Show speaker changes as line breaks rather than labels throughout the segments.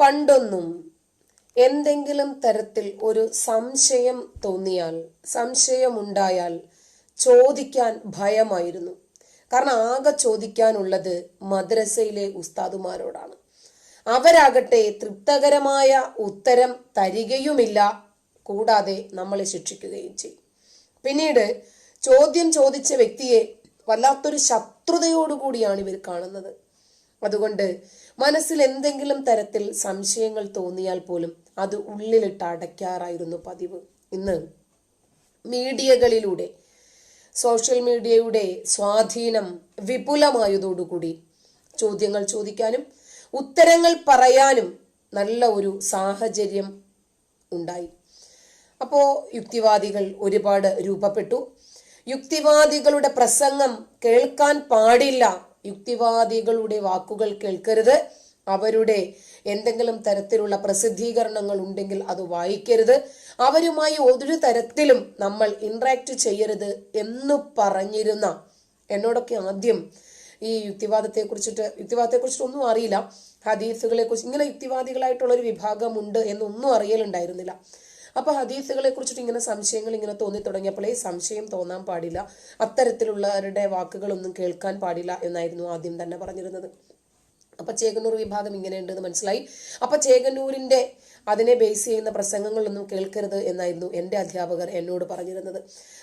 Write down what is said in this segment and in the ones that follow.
പണ്ടൊന്നും എന്തെങ്കിലും തരത്തിൽ ഒരു സംശയം തോന്നിയാൽ സംശയമുണ്ടായാൽ ചോദിക്കാൻ ഭയമായിരുന്നു. കാരണം ആകെ ചോദിക്കാനുള്ളത് മദ്രസയിലെ ഉസ്താദുമാരോടാണ്. അവരാകട്ടെ തൃപ്തകരമായ ഉത്തരം തരികയുമില്ല കൂടാതെ നമ്മളെ ശിക്ഷിക്കുകയും ചെയ്യും. പിന്നീട് ചോദ്യം ചോദിച്ച വ്യക്തിയെ വല്ലാത്തൊരു ശത്രുതയോടുകൂടിയാണ് ഇവർ കാണുന്നത്. അതുകൊണ്ട് മനസ്സിൽ എന്തെങ്കിലും തരത്തിൽ സംശയങ്ങൾ തോന്നിയാൽ പോലും അത് ഉള്ളിലിട്ട് അടയ്ക്കാറായിരുന്നു പതിവ്. ഇന്ന് മീഡിയകളിലൂടെ സോഷ്യൽ മീഡിയയുടെ സ്വാധീനം വിപുലമായതോടുകൂടി ചോദ്യങ്ങൾ ചോദിക്കാനും ഉത്തരങ്ങൾ പറയാനും നല്ല ഒരു സാഹചര്യം ഉണ്ടായി. അപ്പോൾ യുക്തിവാദികൾ ഒരുപാട് രൂപപ്പെട്ടു. യുക്തിവാദികളുടെ പ്രസംഗം കേൾക്കാൻ പാടില്ല യുക്തിവാദികളുടെ വാക്കുകൾ കേൾക്കരുത്. അവരുടെ എന്തെങ്കിലും തരത്തിലുള്ള പ്രസിദ്ധീകരണങ്ങൾ ഉണ്ടെങ്കിൽ അത് വായിക്കരുത്. അവരുമായി ഒരു തരത്തിലും നമ്മൾ ഇന്ററാക്ട് ചെയ്യരുത് എന്ന് പറഞ്ഞിരുന്ന എന്നോടൊക്കെ ആദ്യം ഈ യുക്തിവാദത്തെ കുറിച്ചിട്ട് യുക്തിവാദത്തെ കുറിച്ചിട്ട് ഒന്നും അറിയില്ല. ഹദീസുകളെ കുറിച്ച് ഇങ്ങനെ യുക്തിവാദികളായിട്ടുള്ള ഒരു വിഭാഗമുണ്ട് എന്നൊന്നും അറിയലുണ്ടായിരുന്നില്ല. അപ്പൊ ഹദീസുകളെ കുറിച്ചിട്ട് ഇങ്ങനെ സംശയങ്ങൾ ഇങ്ങനെ തോന്നി തുടങ്ങിയപ്പോൾ ഈ സംശയം തോന്നാൻ പാടില്ല. അത്തരത്തിലുള്ളവരുടെ വാക്കുകളൊന്നും കേൾക്കാൻ പാടില്ല എന്നായിരുന്നു ആദ്യം തന്നെ പറഞ്ഞിരുന്നത്. അപ്പൊ ചേകന്നൂർ വിഭാഗം ഇങ്ങനെയുണ്ടെന്ന് മനസ്സിലായി. അപ്പൊ ചേകന്നൂരിന്റെ അതിനെ ബേസ് ചെയ്യുന്ന പ്രസംഗങ്ങളൊന്നും കേൾക്കരുത് എന്നായിരുന്നു എന്റെ അധ്യാപകർ എന്നോട് പറഞ്ഞിരുന്നത്.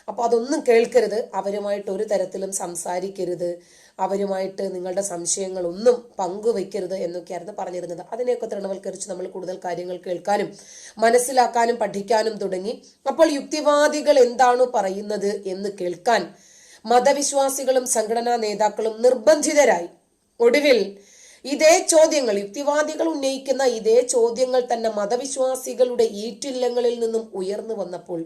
അപ്പൊ അതൊന്നും കേൾക്കരുത് അവരുമായിട്ട് ഒരു തരത്തിലും സംസാരിക്കരുത് അവരുമായിട്ട് നിങ്ങളുടെ സംശയങ്ങളൊന്നും പങ്കുവെക്കരുത് എന്നൊക്കെയായിരുന്നു പറഞ്ഞിരുന്നത്. അതിനെയൊക്കെ തൃണവൽക്കരിച്ച് നമ്മൾ കൂടുതൽ കാര്യങ്ങൾ കേൾക്കാനും മനസ്സിലാക്കാനും പഠിക്കാനും തുടങ്ങി. അപ്പോൾ യുക്തിവാദികൾ എന്താണ് പറയുന്നത് എന്ന് കേൾക്കാൻ മതവിശ്വാസികളും സംഘടനാ നേതാക്കളും നിർബന്ധിതരായി. ഒടുവിൽ ഇതേ ചോദ്യങ്ങൾ യുക്തിവാദികൾ ഉന്നയിക്കുന്ന ഇതേ ചോദ്യങ്ങൾ തന്നെ മതവിശ്വാസികളുടെ ഈറ്റില്ലങ്ങളിൽ നിന്നും ഉയർന്നു വന്നപ്പോൾ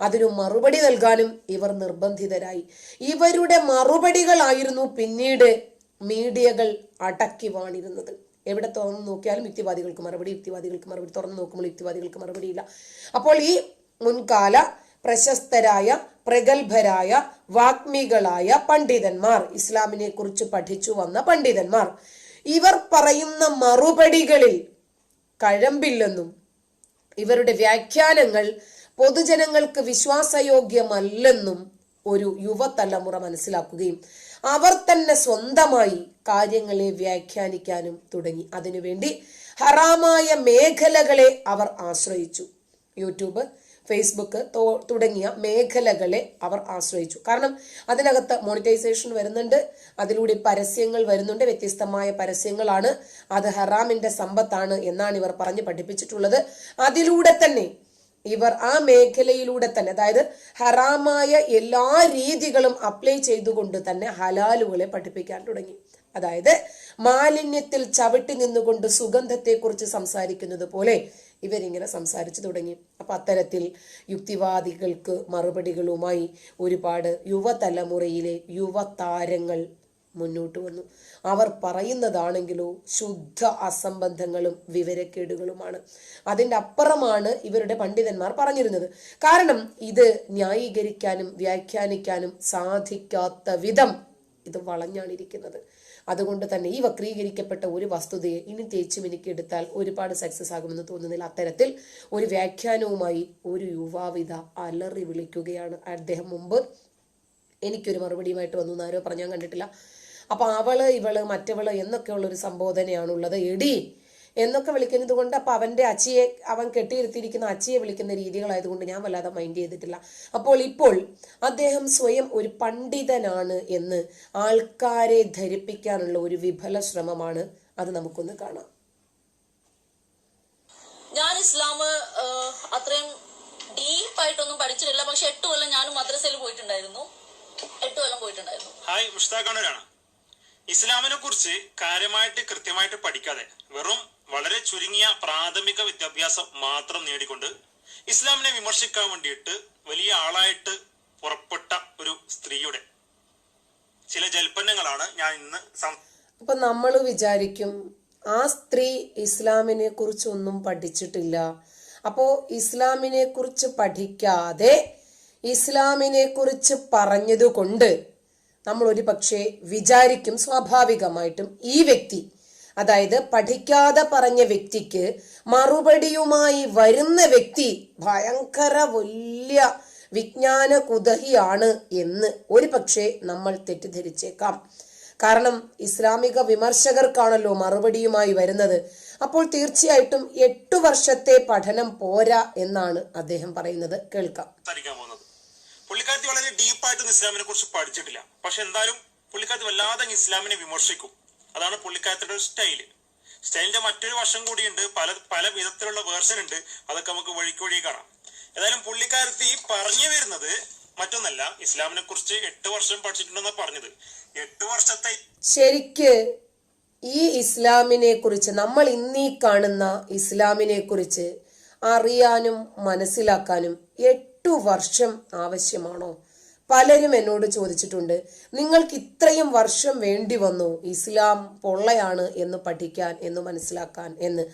അതിനു മറുപടി നൽകാനും ഇവർ നിർബന്ധിതരായി. ഇവരുടെ മറുപടികളായിരുന്നു പിന്നീട് മീഡിയകൾ അടക്കി വാണിരുന്നത്. എവിടെ തുറന്നു നോക്കിയാലും യുക്തിവാദികൾക്ക് മറുപടി യുക്തിവാദികൾക്ക് മറുപടി. തുറന്നു നോക്കുമ്പോൾ യുക്തിവാദികൾക്ക് മറുപടിയില്ല. അപ്പോൾ ഈ മുൻകാല പ്രശസ്തരായ പ്രഗത്ഭരായ വാഗ്മികളായ പണ്ഡിതന്മാർ ഇസ്ലാമിനെ കുറിച്ച് പഠിച്ചു വന്ന പണ്ഡിതന്മാർ ഇവർ പറയുന്ന മറുപടികളിൽ കഴമ്പില്ലെന്നും ഇവരുടെ വ്യാഖ്യാനങ്ങൾ പൊതുജനങ്ങൾക്ക് വിശ്വാസയോഗ്യമല്ലെന്നും ഒരു യുവതലമുറ മനസ്സിലാക്കുകയും അവർ തന്നെ സ്വന്തമായി കാര്യങ്ങളെ വ്യാഖ്യാനിക്കാനും തുടങ്ങി. അതിനുവേണ്ടി ഹറാമായ മേഖലകളെ അവർ ആശ്രയിച്ചു. യൂട്യൂബ് ഫേസ്ബുക്ക് തുടങ്ങിയ മേഖലകളെ അവർ ആശ്രയിച്ചു. കാരണം അതിനകത്ത് മോണിറ്റൈസേഷൻ വരുന്നുണ്ട് അതിലൂടെ പരസ്യങ്ങൾ വരുന്നുണ്ട് വ്യത്യസ്തമായ പരസ്യങ്ങളാണ്. അത് ഹറാമിന്റെ സമ്പത്താണ് എന്നാണ് ഇവർ പറഞ്ഞ് പഠിപ്പിച്ചിട്ടുള്ളത്. അതിലൂടെ തന്നെ ഇവർ ആ മേഖലയിലൂടെ തന്നെ അതായത് ഹറാമായ എല്ലാ രീതികളും അപ്ലൈ ചെയ്തുകൊണ്ട് തന്നെ ഹലാലുകളെ പഠിപ്പിക്കാൻ തുടങ്ങി. അതായത് മാലിന്യത്തിൽ ചവിട്ടി നിന്നുകൊണ്ട് സുഗന്ധത്തെക്കുറിച്ച് സംസാരിക്കുന്നത് പോലെ ഇവരിങ്ങനെ സംസാരിച്ചു തുടങ്ങി. അപ്പൊ അത്തരത്തിൽ യുക്തിവാദികൾക്ക് മറുപടികളുമായി ഒരുപാട് യുവതലമുറയിലെ യുവതാരങ്ങൾ മുന്നോട്ട് വന്നു. അവർ പറയുന്നതാണെങ്കിലോ ശുദ്ധ അസംബന്ധങ്ങളും വിവരക്കേടുകളുമാണ്. അതിന്റെ അപ്പുറമാണ് ഇവരുടെ പണ്ഡിതന്മാർ പറഞ്ഞിരുന്നത്. കാരണം ഇത് ന്യായീകരിക്കാനും വ്യാഖ്യാനിക്കാനും സാധിക്കാത്ത വിധം ഇത് വളഞ്ഞാണിരിക്കുന്നത്. അതുകൊണ്ട് തന്നെ ഈ വക്രീകരിക്കപ്പെട്ട ഒരു വസ്തുതയെ ഇനി തേച്ചു മിനുക്കിയെടുത്താൽ ഒരുപാട് സക്സസ് ആകുമെന്ന് തോന്നുന്നില്ല. അത്തരത്തിൽ ഒരു വ്യാഖ്യാനവുമായി ഒരു യുവാവിത അലറി വിളിക്കുകയാണ്. അദ്ദേഹം മുമ്പ് എനിക്കൊരു മറുപടിയുമായിട്ട് വന്നു എന്ന് ആരോ പറഞ്ഞ്. ഞാൻ കണ്ടിട്ടില്ല. അപ്പൊ അവൾ ഇവൾ മറ്റവൾ എന്നൊക്കെയുള്ള ഒരു സംബോധനയാണുള്ളത് എടി എന്നൊക്കെ വിളിക്കുന്നത് കൊണ്ട് അപ്പൊ അവന്റെ അച്ചിയെ അവൻ കെട്ടിയിരുത്തിയിരിക്കുന്ന അച്ചിയെ വിളിക്കുന്ന രീതികളായതുകൊണ്ട് ഞാൻ വല്ലാതെ മൈൻഡ് ചെയ്തിട്ടില്ല. അപ്പോൾ ഇപ്പോൾ അദ്ദേഹം സ്വയം ഒരു പണ്ഡിതനാണ് എന്ന് ആൾക്കാരെ ധരിപ്പിക്കാനുള്ള ഒരു വിഫല ശ്രമമാണ്. അത് നമുക്കൊന്ന് കാണാം.
ഞാൻ ഇസ്ലാം അത്രയും ഡീപ്പായിട്ടൊന്നും പഠിച്ചിട്ടില്ല. പക്ഷെ എട്ട് കൊല്ലം ഞാനും മദ്രസയിൽ പോയിട്ടുണ്ടായിരുന്നു. എട്ട് കൊല്ലം പോയിട്ടുണ്ടായിരുന്നു.
ഹായ് ഇസ്ലാമിനെ കുറിച്ച് കാര്യമായിട്ട് കൃത്യമായിട്ട് പഠിക്കാതെ വെറും വളരെ ചുരുങ്ങിയ പ്രാഥമിക വിദ്യാഭ്യാസം മാത്രം നേടിക്കൊണ്ട് ഇസ്ലാമിനെ വിമർശിക്കാൻ വേണ്ടിയിട്ട് വലിയ ആളായിട്ട് പുറപ്പെട്ട ഒരു സ്ത്രീയുടെ ചില ജൽപ്പന്നങ്ങളാണ് ഞാൻ ഇന്ന്
അപ്പൊ നമ്മൾ വിചാരിക്കും ആ സ്ത്രീ ഇസ്ലാമിനെ കുറിച്ചൊന്നും പഠിച്ചിട്ടില്ല. അപ്പോ ഇസ്ലാമിനെ കുറിച്ച് പഠിക്കാതെ ഇസ്ലാമിനെ കുറിച്ച് പറഞ്ഞതുകൊണ്ട് നമ്മൾ ഒരു പക്ഷേ വിചാരിക്കും സ്വാഭാവികമായിട്ടും ഈ വ്യക്തി അതായത് പഠിക്കാതെ പറഞ്ഞ വ്യക്തിക്ക് മറുപടിയുമായി വരുന്ന വ്യക്തി ഭയങ്കര വലിയ വിജ്ഞാന കുതഹിയാണ് എന്ന് ഒരു പക്ഷേ നമ്മൾ തെറ്റിദ്ധരിച്ചേക്കാം. കാരണം ഇസ്ലാമിക വിമർശകർക്കാണല്ലോ മറുപടിയുമായി വരുന്നത്. അപ്പോൾ തീർച്ചയായിട്ടും എട്ടു വർഷത്തെ പഠനം പോരാ എന്നാണ് അദ്ദേഹം പറയുന്നത്. കേൾക്കാം.
പുള്ളിക്കാരത്തി വളരെ ഡീപ്പായിട്ടൊന്നും ഇസ്ലാമിനെ കുറിച്ച് പഠിച്ചിട്ടില്ല. പക്ഷെ എന്തായാലും പുള്ളിക്കാരത്തി വല്ലാതെ ഇസ്ലാമിനെ വിമർശിക്കും. അതാണ് പുള്ളിക്കാരത്തിന്റെ ഒരു സ്റ്റൈൽ. സ്റ്റൈലിന്റെ മറ്റൊരു വശം കൂടിയുണ്ട്. പല പല വിധത്തിലുള്ള വേർഷൻ ഉണ്ട്. അതൊക്കെ നമുക്ക് വഴിക്ക് വഴി കാണാം. ഏതായാലും പുള്ളിക്കാരത്തി പറഞ്ഞു വരുന്നത് മറ്റൊന്നല്ല. ഇസ്ലാമിനെ കുറിച്ച് എട്ട് വർഷം പഠിച്ചിട്ടുണ്ടെന്ന് പറഞ്ഞത്. എട്ട് വർഷത്തെ
ശരിക്ക് ഈ ഇസ്ലാമിനെ കുറിച്ച് നമ്മൾ ഇന്നീ കാണുന്ന ഇസ്ലാമിനെ കുറിച്ച് അറിയാനും മനസ്സിലാക്കാനും എട്ടു വർഷം ആവശ്യമാണോ? പലരും എന്നോട് ചോദിച്ചിട്ടുണ്ട് നിങ്ങൾക്ക് ഇത്രയും വർഷം വേണ്ടി വന്നു ഇസ്ലാം പൊള്ളയാണ് എന്ന് പഠിക്കാൻ എന്ന് മനസ്സിലാക്കാൻ എന്ന്.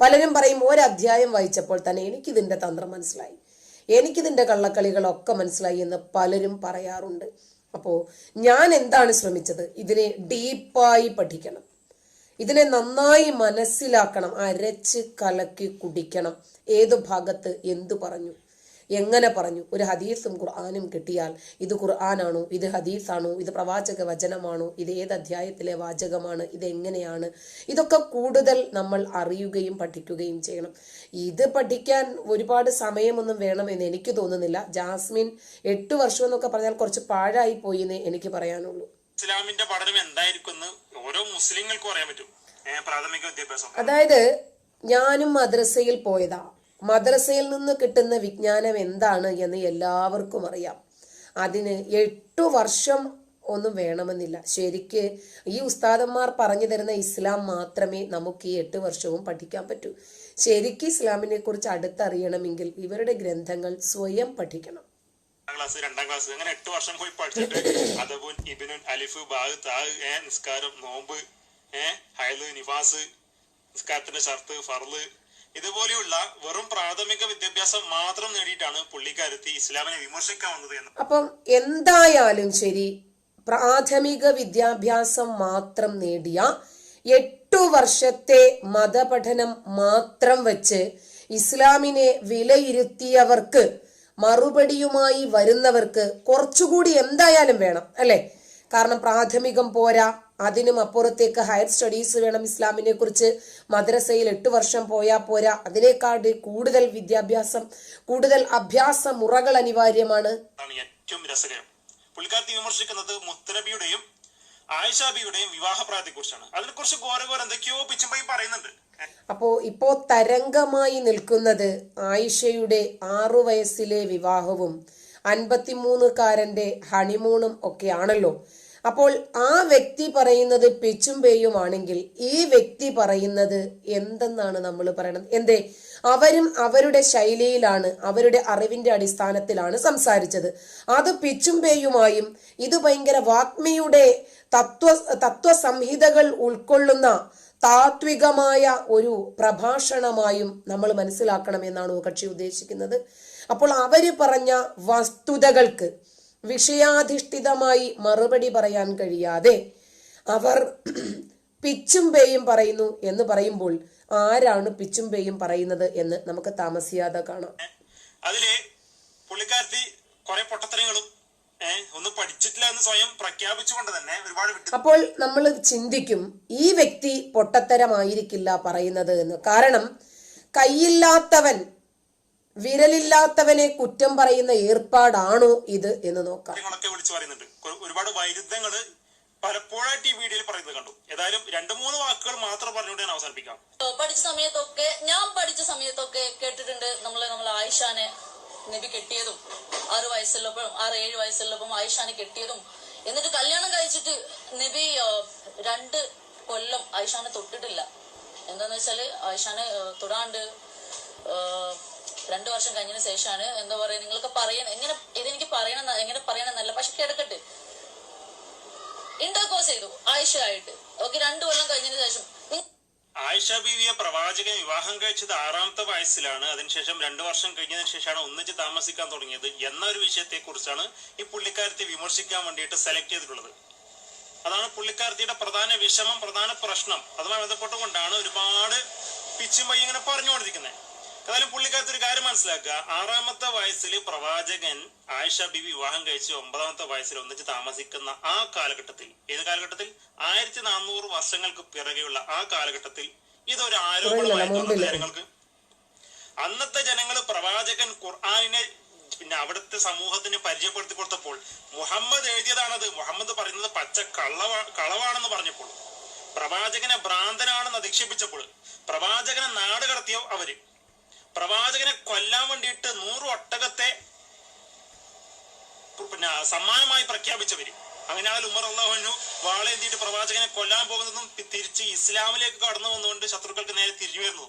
പലരും പറയും ഒരധ്യായം വായിച്ചപ്പോൾ തന്നെ എനിക്കിതിന്റെ തന്ത്രം മനസ്സിലായി. എനിക്കിതിന്റെ കള്ളക്കളികളൊക്കെ മനസ്സിലായി എന്ന് പലരും പറയാറുണ്ട്. അപ്പോൾ ഞാൻ എന്താണ് ശ്രമിച്ചത്? ഇതിനെ ഡീപ്പായി പഠിക്കണം. ഇതിനെ നന്നായി മനസ്സിലാക്കണം. അരച്ച് കലക്കി കുടിക്കണം. ഏത് ഭാഗത്ത് എന്തു പറഞ്ഞു? എങ്ങനെ പറഞ്ഞു? ഒരു ഹദീസും ഖുർആാനും കിട്ടിയാൽ ഇത് ഖുർആാനാണോ? ഇത് ഹദീസാണോ? ഇത് പ്രവാചക വചനമാണോ? ഇത് ഏത് അധ്യായത്തിലെ വാചകമാണ്? ഇത് എങ്ങനെയാണ്? ഇതൊക്കെ കൂടുതൽ നമ്മൾ അറിയുകയും പഠിക്കുകയും ചെയ്യണം. ഇത് പഠിക്കാൻ ഒരുപാട് സമയമൊന്നും വേണമെന്ന് എനിക്ക് തോന്നുന്നില്ല. ജാസ്മിൻ എട്ട് വർഷം എന്നൊക്കെ പറഞ്ഞാൽ കുറച്ച് പാഴായി പോയി എന്ന് എനിക്ക് പറയാനുള്ളൂ.
ഇസ്ലാമിന്റെ പഠനം എന്തായിരിക്കും എന്ന് ഓരോ മുസ്ലിങ്ങൾക്കും അറിയാൻ പറ്റും. പ്രാഥമിക വിദ്യാഭ്യാസം.
അതായത് ഞാനും മദ്രസയിൽ പോയതാ. മദ്രസയിൽ നിന്ന് കിട്ടുന്ന വിജ്ഞാനം എന്താണ് എന്ന് എല്ലാവർക്കും അറിയാം. അതിന് എട്ടു വർഷം ഒന്നും വേണമെന്നില്ല. ശരിക്ക് ഈ ഉസ്താദന്മാർ പറഞ്ഞു തരുന്ന ഇസ്ലാം മാത്രമേ നമുക്ക് ഈ എട്ട് വർഷവും പഠിക്കാൻ പറ്റൂ. ശരിക്ക് ഇസ്ലാമിനെ കുറിച്ച് അടുത്തറിയണമെങ്കിൽ ഇവരുടെ ഗ്രന്ഥങ്ങൾ സ്വയം പഠിക്കണം.
ക്ലാസ് രണ്ടാം ക്ലാസ് അങ്ങനെ എട്ട് വർഷം പോയി പഠിച്ചിട്ട് അതബുൻ അലിഫ് ബാഗ് താഗ് നിസ്കാരം നോമ്പ് ഹൈൽ നിഫാസ് നിസ്കാരത്തിന്റെ ഷർത്ത് ഫർൾ ഇതുപോലെയുള്ള വെറും പ്രാഥമിക വിദ്യാഭ്യാസം മാത്രം നേടിയിട്ടാണ് പുള്ളിക്കാരത്തി ഇസ്ലാമിനെ വിമർശിക്കാൻ വന്നത് എന്ന്.
അപ്പം എന്തായാലും ശരി പ്രാഥമിക വിദ്യാഭ്യാസം മാത്രം നേടിയ എട്ടു വർഷത്തെ മതപഠനം മാത്രം വെച്ച് ഇസ്ലാമിനെ വിലയിരുത്തിയവർക്ക് മറുപടിയുമായി വരുന്നവർക്ക് കുറച്ചുകൂടി എന്തായാലും വേണം അല്ലെ? കാരണം പ്രാഥമികം പോരാ അതിനും അപ്പുറത്തേക്ക് ഹയർ സ്റ്റഡീസ് വേണം ഇസ്ലാമിനെ കുറിച്ച്. മദ്രസയിൽ എട്ട് വർഷം പോയാൽ പോരാ. അതിനേക്കാൾ കൂടുതൽ വിദ്യാഭ്യാസം കൂടുതൽ അഭ്യാസ മുറകൾ അനിവാര്യമാണ്
ഏറ്റവും രസകരം. പുള്ളിക്കാരത്തി വിമർശിക്കുന്നത് മുത്തനബിയുടെയും ആയിഷാബിയുടെയും വിവാഹപ്രായത്തെ കുറിച്ചാണ് അതിനെക്കുറിച്ച് ഘോരഘോരം എന്തൊക്കെയോ പിച്ചുമ്പോയി പറയുന്നുണ്ട്.
അപ്പോ ഇപ്പോ തരംഗമായി നിൽക്കുന്നത് ആയിഷയുടെ ആറു വയസ്സിലെ വിവാഹവും അൻപത്തിമൂന്നുകാരന്റെ ഹണിമൂണും ഒക്കെയാണല്ലോ. അപ്പോൾ ആ വ്യക്തി പറയുന്നത് പിച്ചും പേയുമാണെങ്കിൽ ഈ വ്യക്തി പറയുന്നത് എന്തെന്നാണ് നമ്മൾ പറയണത്? എന്തേ? അവരും അവരുടെ ശൈലിയിലാണ് അവരുടെ അറിവിന്റെ അടിസ്ഥാനത്തിലാണ് സംസാരിച്ചത്. അത് പിച്ചും പേയുമായും ഇത് ഭയങ്കര വാഗ്മിയുടെ തത്വ തത്വസംഹിതകൾ ഉൾക്കൊള്ളുന്ന താത്വികമായ ഒരു പ്രഭാഷണമായും നമ്മൾ മനസ്സിലാക്കണം എന്നാണ് കക്ഷി ഉദ്ദേശിക്കുന്നത്. അപ്പോൾ അവർ പറഞ്ഞ വസ്തുതകൾക്ക് വിഷയാധിഷ്ഠിതമായി മറുപടി പറയാൻ കഴിയാതെ അവർ പിച്ചും പേയും പറയുന്നു എന്ന് പറയുമ്പോൾ ആരാണ് പിച്ചും പേയും പറയുന്നത് എന്ന് നമുക്ക് താമസിയാതെ കാണാം.
അതിൽ പുള്ളിക്കാരത്തി കുറെ പൊട്ടത്തരങ്ങളും ഒന്നും പഠിച്ചിട്ടില്ല എന്ന് സ്വയം പ്രഖ്യാപിച്ചുകൊണ്ട് തന്നെ ഒരുപാട്
അപ്പോൾ നമ്മൾ ചിന്തിക്കും ഈ വ്യക്തി പൊട്ടത്തരമായിരിക്കില്ല പറയുന്നത് എന്ന്. കാരണം കൈയില്ലാത്തവൻ വിരലില്ലാത്തവനെ കുറ്റം പറയുന്ന ഏർപ്പാടാണോ ഇത് എന്ന് നോക്കാം.
വിളിച്ചു പറയുന്നുണ്ട്. ഒരുപാട് വൈരുദ്ധ്യങ്ങൾ പലപ്പോഴായിട്ട് ഈ വീഡിയോയിൽ പറയുന്നത് കണ്ടു. ഏതായാലും രണ്ടു മൂന്ന് വാക്കുകൾ മാത്രം പറഞ്ഞുകൊണ്ട് ഞാൻ അവസാനിപ്പിക്കാം.
പഠിച്ച സമയത്തൊക്കെ ഞാൻ പഠിച്ച സമയത്തൊക്കെ കേട്ടിട്ടുണ്ട് നമ്മളെ നമ്മളെ ആയിഷാനെ നബി കെട്ടിയതും ആറ് വയസ്സുള്ളപ്പോഴും ആറ് ഏഴ് വയസ്സുള്ളപ്പം ആയിഷാനെ കെട്ടിയതും. എന്നിട്ട് കല്യാണം കഴിച്ചിട്ട് നബി രണ്ട് കൊല്ലം ആയിഷാനെ തൊട്ടിട്ടില്ല. എന്താന്ന് വെച്ചാൽ ആയിഷാനെ തൊടാണ്ട് ഏഹ്, രണ്ടു വർഷം കഴിഞ്ഞതിന് ശേഷമാണ് എന്താ പറയാ നിങ്ങൾക്ക് പറയണം എങ്ങനെ ഇതെനിക്ക് പറയണം എങ്ങനെ പറയണമെന്നല്ല പക്ഷെ കിടക്കട്ടെ ഇന്റർകോസ് ചെയ്തു ആയിഷ ആയിട്ട് ഓക്കെ രണ്ടു കൊല്ലം കഴിഞ്ഞതിന് ശേഷം
ആയിഷ ബീവിയെ പ്രവാചകൻ വിവാഹം കഴിച്ചത് ആറാമത്തെ വയസ്സിലാണ്. അതിനുശേഷം രണ്ടു വർഷം കഴിഞ്ഞതിന് ശേഷമാണ് ഒന്നിച്ച് താമസിക്കാൻ തുടങ്ങിയത് എന്ന ഒരു വിഷയത്തെ കുറിച്ചാണ് ഈ പുള്ളിക്കാരത്തെ വിമർശിക്കാൻ വേണ്ടിയിട്ട് സെലക്ട് ചെയ്തിട്ടുള്ളത്. അതാണ് പുള്ളിക്കാരത്തിയുടെ പ്രധാന വിഷമം പ്രധാന പ്രശ്നം. അതുമായി ബന്ധപ്പെട്ടുകൊണ്ടാണ് ഒരുപാട് പിച്ചും വൈ ഇങ്ങനെ പറഞ്ഞുകൊണ്ടിരിക്കുന്നത്. ഏതായാലും പുള്ളിക്കകത്ത് ഒരു കാര്യം മനസ്സിലാക്കുക. ആറാമത്തെ വയസ്സിൽ പ്രവാചകൻ ആയിഷ ബിബി വിവാഹം കഴിച്ച് ഒമ്പതാമത്തെ വയസ്സിൽ ഒന്നിച്ച് താമസിക്കുന്ന ആ കാലഘട്ടത്തിൽ ഏത് കാലഘട്ടത്തിൽ? ആയിരത്തി നാനൂറ് വർഷങ്ങൾക്ക് പിറകെയുള്ള ആ കാലഘട്ടത്തിൽ ഇതൊരു ആരോപണമായിരുന്നു ജനങ്ങൾക്ക്? അന്നത്തെ ജനങ്ങൾ പ്രവാചകൻ ഖുർആാനിനെ പിന്നെ അവിടുത്തെ സമൂഹത്തിന് പരിചയപ്പെടുത്തി കൊടുത്തപ്പോൾ മുഹമ്മദ് എഴുതിയതാണത്. മുഹമ്മദ് പറയുന്നത് പച്ച കള്ളവ കളവാണെന്ന് പറഞ്ഞപ്പോൾ. പ്രവാചകനെ ഭ്രാന്തനാണെന്ന് അധിക്ഷേപിച്ചപ്പോൾ. പ്രവാചകനെ നാട് കടത്തിയോ അവർ. പ്രവാചകനെ കൊല്ലാൻ വേണ്ടിയിട്ട് നൂറ് ഒട്ടകത്തെ പിന്നെ സമ്മാനമായി പ്രഖ്യാപിച്ചവര്. അങ്ങനെ ആ ഉമർ അള്ളാഹുനു വാളേന്തിയിട്ട് പ്രവാചകനെ കൊല്ലാൻ പോകുന്നതും തിരിച്ച് ഇസ്ലാമിലേക്ക് കടന്നു വന്നുകൊണ്ട് ശത്രുക്കൾക്ക് നേരെ തിരിഞ്ഞു വരുന്നു.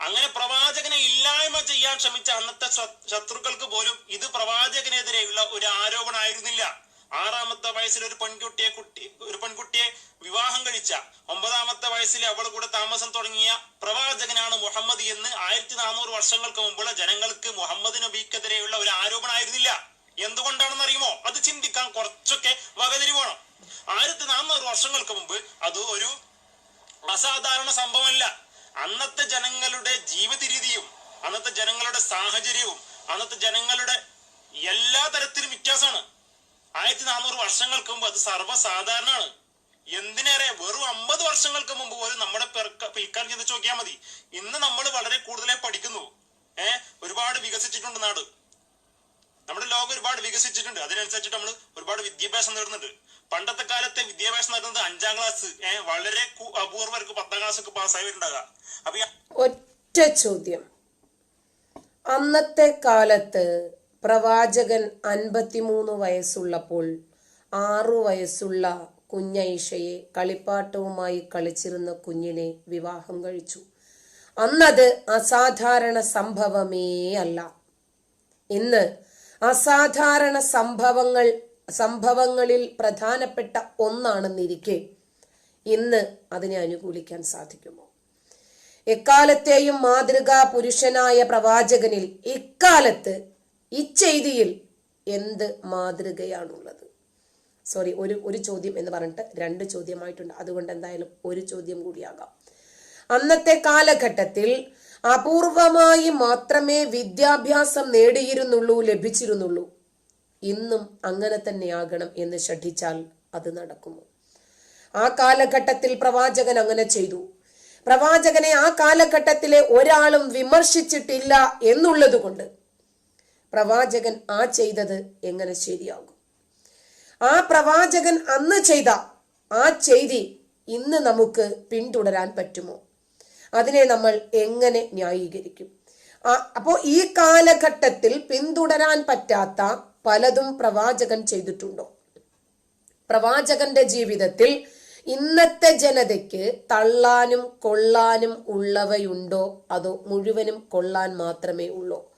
അങ്ങനെ പ്രവാചകനെ ഇല്ലായ്മ ചെയ്യാൻ ശ്രമിച്ച അന്നത്തെ ശത്രുക്കൾക്ക് പോലും ഇത് പ്രവാചകനെതിരെയുള്ള ഒരു ആരോപണമായിരുന്നില്ല. ആറാമത്തെ വയസ്സിൽ ഒരു പെൺകുട്ടിയെ കുട്ടി ഒരു പെൺകുട്ടിയെ വിവാഹം കഴിച്ച ഒമ്പതാമത്തെ വയസ്സിൽ അവൾ കൂടെ താമസം തുടങ്ങിയ പ്രവാചകനാണ് മുഹമ്മദ് എന്ന് ആയിരത്തി നാനൂറ് വർഷങ്ങൾക്ക് മുമ്പുള്ള ജനങ്ങൾക്ക് മുഹമ്മദ് നബിക്കെതിരെയുള്ള ഒരു ആരോപണമായിരുന്നില്ല. എന്തുകൊണ്ടാണെന്ന് അറിയുമോ അത് ചിന്തിക്കാൻ കുറച്ചൊക്കെ വകതിരി വേണം. ആയിരത്തി നാനൂറ് വർഷങ്ങൾക്ക് മുമ്പ് അത് ഒരു അസാധാരണ സംഭവമല്ല. അന്നത്തെ ജനങ്ങളുടെ ജീവിത രീതിയും അന്നത്തെ ജനങ്ങളുടെ സാഹചര്യവും അന്നത്തെ ജനങ്ങളുടെ എല്ലാ തരത്തിലും വ്യത്യാസമാണ്. ആയിരത്തി നാനൂറ് വർഷങ്ങൾക്ക് മുമ്പ് അത് സർവസാധാരണമാണ്. എന്തിനേറെ വെറും അമ്പത് വർഷങ്ങൾക്ക് മുമ്പ് പോലും നമ്മുടെ പിൽക്കാൻ ചിന്തിച്ച് നോക്കിയാൽ മതി. ഇന്ന് നമ്മൾ വളരെ കൂടുതലായി പഠിക്കുന്നു. ഏഹ് ഒരുപാട് വികസിച്ചിട്ടുണ്ട് നാട്. നമ്മുടെ ലോകം ഒരുപാട് വികസിച്ചിട്ടുണ്ട്. അതിനനുസരിച്ചിട്ട് നമ്മൾ ഒരുപാട് വിദ്യാഭ്യാസം നേടുന്നുണ്ട്. പണ്ടത്തെ കാലത്തെ വിദ്യാഭ്യാസം നേടുന്നത് അഞ്ചാം ക്ലാസ് ഏഹ് വളരെ അപൂർവർക്ക് പത്താം ക്ലാസ് ഒക്കെ പാസ്സായി വരുന്നുണ്ടാകാം അപ്പൊ
ഒറ്റ ചോദ്യം. അന്നത്തെ കാലത്ത് പ്രവാചകൻ അൻപത്തിമൂന്ന് വയസ്സുള്ളപ്പോൾ ആറു വയസ്സുള്ള കുഞ്ഞൈഷയെ കളിപ്പാട്ടവുമായി കളിച്ചിരുന്ന കുഞ്ഞിനെ വിവാഹം കഴിച്ചു. അന്നത് അസാധാരണ സംഭവമേ അല്ല. ഇന്ന് അസാധാരണ സംഭവങ്ങൾ സംഭവങ്ങളിൽ പ്രധാനപ്പെട്ട ഒന്നാണെന്നിരിക്കെ ഇന്ന് അതിനെ അനുകൂലിക്കാൻ സാധിക്കുമോ? എക്കാലത്തെയും മാതൃകാ പുരുഷനായ പ്രവാചകനിൽ ഇക്കാലത്ത് ഇച്ചെയ്തിയിൽ എന്ത് മാതൃകയാണുള്ളത്? സോറി ഒരു ഒരു ചോദ്യം എന്ന് പറഞ്ഞിട്ട് രണ്ട് ചോദ്യമായിട്ടുണ്ട്. അതുകൊണ്ട് എന്തായാലും ഒരു ചോദ്യം കൂടിയാകാം. അന്നത്തെ കാലഘട്ടത്തിൽ അപൂർവമായി മാത്രമേ വിദ്യാഭ്യാസം നേടിയിരുന്നുള്ളൂ ലഭിച്ചിരുന്നുള്ളൂ. ഇന്നും അങ്ങനെ തന്നെയാകണം എന്ന് ശഠിച്ചാൽ അത് നടക്കുമോ? ആ കാലഘട്ടത്തിൽ പ്രവാചകൻ അങ്ങനെ ചെയ്തു. പ്രവാചകനെ ആ കാലഘട്ടത്തിലെ ഒരാളും വിമർശിച്ചിട്ടില്ല എന്നുള്ളത് കൊണ്ട് പ്രവാചകൻ ആ ചെയ്തത് എങ്ങനെ ശരിയാകും? ആ പ്രവാചകൻ അന്ന് ചെയ്ത ആ ചെയ്തി ഇന്ന് നമുക്ക് പിന്തുടരാൻ പറ്റുമോ? അതിനെ നമ്മൾ എങ്ങനെ ന്യായീകരിക്കും? ആ അപ്പോൾ ഈ കാലഘട്ടത്തിൽ പിന്തുടരാൻ പറ്റാത്ത പലതും പ്രവാചകൻ ചെയ്തിട്ടുണ്ടോ? പ്രവാചകന്റെ ജീവിതത്തിൽ ഇന്നത്തെ ജനതയ്ക്ക് തള്ളാനും കൊള്ളാനും ഉള്ളവയുണ്ടോ? അതോ മുഴുവനും കൊള്ളാൻ മാത്രമേ ഉള്ളൂ?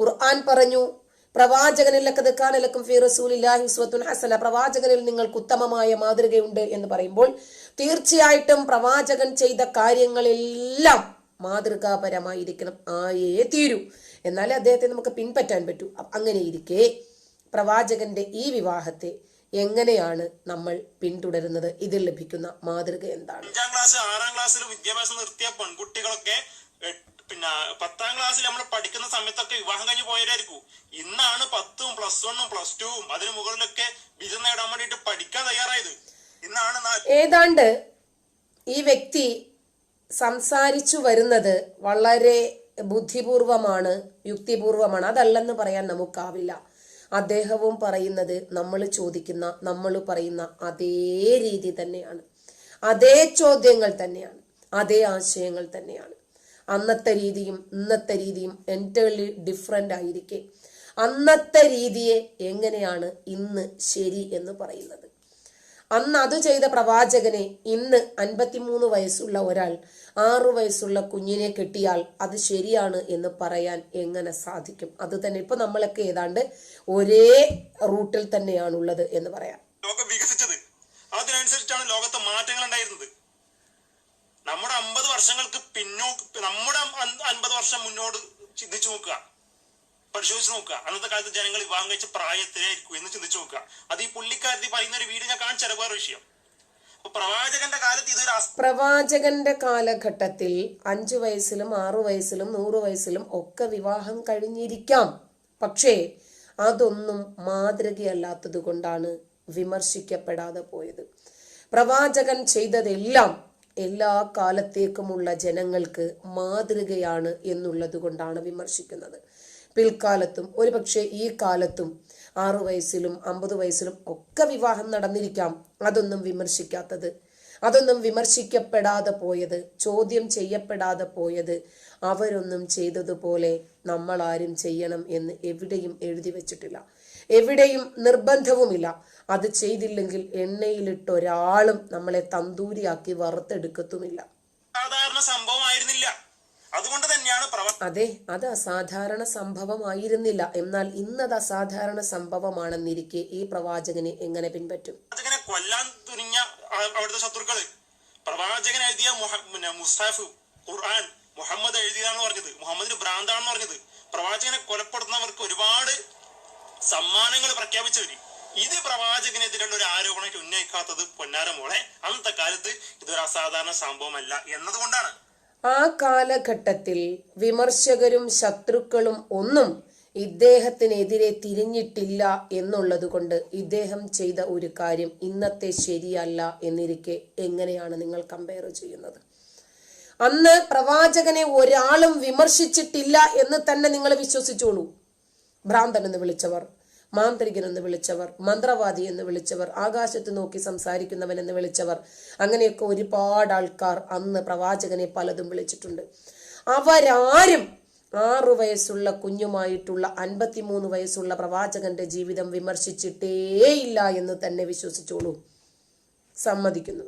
ഖുർആൻ പറഞ്ഞു പ്രവാചകനിൽ ഫി റസൂലില്ലാഹി ഹസന പ്രവാചകനിൽ നിങ്ങൾക്ക് ഉത്തമമായ മാതൃകയുണ്ട് എന്ന് പറയുമ്പോൾ തീർച്ചയായിട്ടും പ്രവാചകൻ ചെയ്ത കാര്യങ്ങളെല്ലാം മാതൃകാപരമായിരിക്കണം. ആയേ തീരൂ. എന്നാലേ അദ്ദേഹത്തെ നമുക്ക് പിൻപറ്റാൻ പറ്റൂ. അങ്ങനെ ഇരിക്കെ പ്രവാചകന്റെ ഈ വിവാഹത്തെ എങ്ങനെയാണ് നമ്മൾ പിന്തുടരുന്നത്? ഇതിൽ ലഭിക്കുന്ന മാതൃക എന്താണ്?
അഞ്ചാം ക്ലാസ് ആറാം ക്ലാസ്സിൽ വിദ്യാഭ്യാസം നിർത്തിയ പെൺകുട്ടികളൊക്കെ പിന്നെ പത്താം ക്ലാസ്സിൽ നമ്മൾ പഠിക്കുന്ന സമയത്തൊക്കെ വിവാഹം കഴിഞ്ഞ് പോയവരായിരിക്കും. ഇന്നാണ് പത്തും പ്ലസ് വണ്ണും പ്ലസ് ടുവും അതിന് മുകളിലൊക്കെ ബിരുദം നേടാൻ വേണ്ടിട്ട് പഠിക്കാൻ തയ്യാറായത്. ഇന്നാണ്
ഏതാണ്ട് ഈ വ്യക്തി സംസാരിച്ചു വരുന്നത് വളരെ ബുദ്ധിപൂർവമാണ് യുക്തിപൂർവമാണ്. അതല്ലെന്ന് പറയാൻ നമുക്കാവില്ല. അദ്ദേഹവും പറയുന്നത് നമ്മൾ ചോദിക്കുന്ന നമ്മൾ പറയുന്ന അതേ രീതി തന്നെയാണ്. അതേ ചോദ്യങ്ങൾ തന്നെയാണ്. അതേ ആശയങ്ങൾ തന്നെയാണ്. അന്നത്തെ രീതിയും ഇന്നത്തെ രീതിയും എന്റേർലി ഡിഫറെന്റ് ആയിരിക്കെ. അന്നത്തെ രീതിയെ എങ്ങനെയാണ് ഇന്ന് ശരി എന്ന് പറയുന്നത്? അന്ന് അത് ചെയ്ത പ്രവാചകനെ ഇന്ന് അൻപത്തിമൂന്ന് വയസ്സുള്ള ഒരാൾ ആറു വയസ്സുള്ള കുഞ്ഞിനെ കിട്ടിയാൽ അത് ശരിയാണ് എന്ന് പറയാൻ എങ്ങനെ സാധിക്കും? അത് തന്നെ ഇപ്പൊ നമ്മളൊക്കെ ഏതാണ്ട് ഒരേ റൂട്ടിൽ തന്നെയാണുള്ളത് എന്ന് പറയാം.
ലോകം വികസിച്ചത്. അതിനനുസരിച്ചാണ് ലോകത്തെ മാറ്റങ്ങൾ നമ്മുടെ അമ്പത് വർഷങ്ങൾക്ക് പിന്നോക്ക് നമ്മുടെ അൻ- അൻപത് വർഷം മുന്നോട്ട് ചിന്തിച്ചു നോക്കുക. പരിശോധിച്ച് നോക്കുക. അന്നത്തെ കാലത്ത് ജനങ്ങൾ വിവാഹം കഴിച്ച പ്രായത്തിലായിരിക്കും എന്ന് ചിന്തിച്ചു നോക്കുക. അത് ഈ പുള്ളിക്കാരത്തി പറയുന്ന ഒരു വീട് ഞാൻ കാണിച്ചു വേറെ വിഷയം. പ്രവാചകന്റെ കാലത്ത് ഇതൊരു
പ്രവാചകന്റെ കാലഘട്ടത്തിൽ അഞ്ചു വയസ്സിലും ആറു വയസ്സിലും നൂറു വയസ്സിലും ഒക്കെ വിവാഹം കഴിഞ്ഞിരിക്കാം. പക്ഷേ അതൊന്നും മാതൃകയല്ലാത്തത് കൊണ്ടാണ് വിമർശിക്കപ്പെടാതെ പോയത്. പ്രവാചകൻ ചെയ്തതെല്ലാം എല്ലാ കാലത്തേക്കുമുള്ള ജനങ്ങൾക്ക് മാതൃകയാണ് എന്നുള്ളത് കൊണ്ടാണ് വിമർശിക്കുന്നത്. പിൽക്കാലത്തും ഒരുപക്ഷെ ഈ കാലത്തും ആറു വയസ്സിലും അമ്പത് വയസ്സിലും ഒക്കെ വിവാഹം നടന്നിരിക്കാം. അതൊന്നും വിമർശിക്കാത്തത് അതൊന്നും വിമർശിക്കപ്പെടാതെ പോയത് ചോദ്യം ചെയ്യപ്പെടാതെ പോയത് അവരൊന്നും ചെയ്തതുപോലെ നമ്മൾ ആരും ചെയ്യണം എന്ന് എവിടെയും എഴുതി വെച്ചിട്ടില്ല. എവിടെയും നിർബന്ധവുമില്ല. അത് ചെയ്തില്ലെങ്കിൽ എണ്ണയിലിട്ട് ഒരാളും നമ്മളെ തന്തൂരിയാക്കി വറുത്തെടുക്കത്തുമില്ല.
സാധാരണ സംഭവമായിരുന്നില്ല. അതുകൊണ്ട് തന്നെയാണ്
അതെ അത് അസാധാരണ സംഭവമായിരുന്നില്ല. എന്നാൽ ഇന്നത് അസാധാരണ സംഭവമാണെന്നിരിക്കെ ഈ പ്രവാചകനെ എങ്ങനെ പിൻപറ്റും?
കൊല്ലാൻ തുനിഞ്ഞ അവിടുത്തെ ശത്രുക്കൾ. പ്രവാചകൻ എഴുതിയ മുസ്താഫ് ഖുർആൻ മുഹമ്മദ് എഴുതിയതാണ് പറഞ്ഞത്. മുഹമ്മദിന് ഭ്രാന്താണെന്ന് പറഞ്ഞത്. പ്രവാചകനെ കൊലപ്പെടുത്തുന്നവർക്ക് ഒരുപാട് സമ്മാനങ്ങൾ പ്രഖ്യാപിച്ചവര് ഇത് പ്രവാചകനെതിരെയുള്ള ഒരു ആരോപണമായിട്ട് ഉന്നയിക്കാത്തത് പൊന്നാര മോളെ. അന്നത്തെ കാലത്ത് ഇതൊരു അസാധാരണ സംഭവമല്ല എന്നതുകൊണ്ടാണ്.
ആ കാലഘട്ടത്തിൽ വിമർശകരും ശത്രുക്കളും ഒന്നും ഇദ്ദേഹത്തിനെതിരെ തിരിഞ്ഞിട്ടില്ല എന്നുള്ളത് കൊണ്ട് ഇദ്ദേഹം ചെയ്ത ഒരു കാര്യം ഇന്നത്തെ ശരിയല്ല എന്നിരിക്കെ എങ്ങനെയാണ് നിങ്ങൾ കമ്പയർ ചെയ്യുന്നത്? അന്ന് പ്രവാചകനെ ഒരാളും വിമർശിച്ചിട്ടില്ല എന്ന് തന്നെ നിങ്ങൾ വിശ്വസിച്ചോളൂ. ഭ്രാന്തൻ എന്ന് വിളിച്ചവർ മാന്ത്രികൻ എന്ന് വിളിച്ചവർ മന്ത്രവാദി എന്ന് വിളിച്ചവർ ആകാശത്ത് നോക്കി സംസാരിക്കുന്നവൻ എന്ന് വിളിച്ചവർ അങ്ങനെയൊക്കെ ഒരുപാട് ആൾക്കാർ അന്ന് പ്രവാചകനെ പലതും വിളിച്ചിട്ടുണ്ട്. അവരാരും ആറു വയസ്സുള്ള കുഞ്ഞുമായിട്ടുള്ള അൻപത്തിമൂന്ന് വയസ്സുള്ള പ്രവാചകന്റെ ജീവിതം വിമർശിച്ചിട്ടേയില്ല എന്ന് തന്നെ വിശ്വസിച്ചോളൂ. സമ്മതിക്കുന്നു.